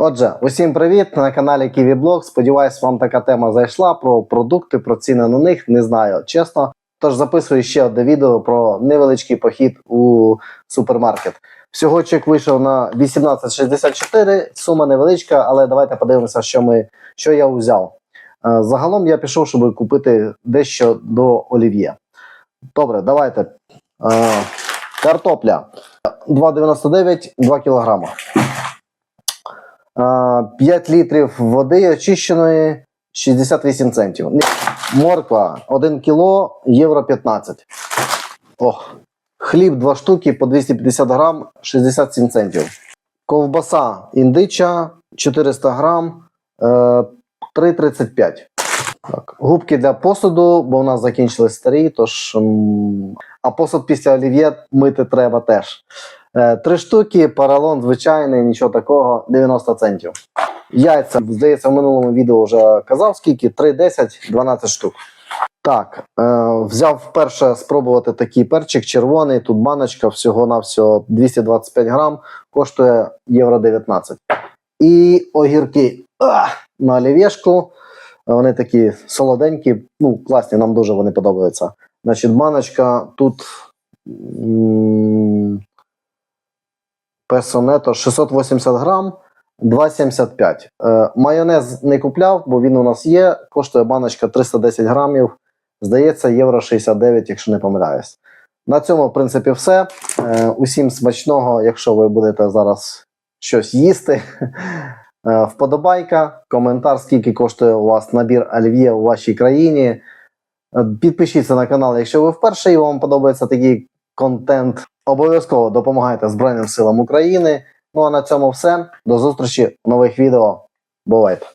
Отже, усім привіт на каналі Kiwi Blog. Сподіваюсь, вам така тема зайшла про продукти, про ціни на них. Не знаю, чесно. Тож записую ще одне відео про невеличкий похід у супермаркет. Всього чек вийшов на 1864. Сума невеличка, але давайте подивимося, що ми що я взяв. Е, Загалом я пішов, щоб купити дещо до олів'є. Добре, давайте. Е, Картопля 2,99 2 кілограма. Е, 5 літрів води очищеної 68 центів. Морква 1 кіло, євро 15. Ох. Хліб 2 штуки по 250 грам 67 центів. Ковбаса індича 400 грам е, 3,35. Так. Губки для посуду, бо у нас закінчились старі, тож. А посуд після олів'є мити треба теж. Е, Три штуки, паралон звичайний, нічого такого, 90 центів. Яйця, здається, в минулому відео вже казав, скільки? 3, 10, 12 штук. Так, е, взяв вперше спробувати такий перчик червоний. Тут баночка всього-навсього 225 грам, коштує євро 19. І огірки а, на олів'єшку. Вони такі солоденькі, ну, класні, нам дуже вони подобаються. Значить, баночка тут песонето 680 грам, 2,75. Е, майонез не купляв, бо він у нас є. Коштує баночка 310 грамів. Здається, євро 69, якщо не помиляюсь. На цьому, в принципі, все. Е, усім смачного, якщо ви будете зараз щось їсти. Е, Вподобайка, коментар, скільки коштує у вас набір олів'є у вашій країні. Підпишіться на канал, якщо ви вперше і вам подобається такий контент. Обов'язково допомагайте Збройним силам України. Ну а на цьому все. До зустрічі в нових відео. Бувайте!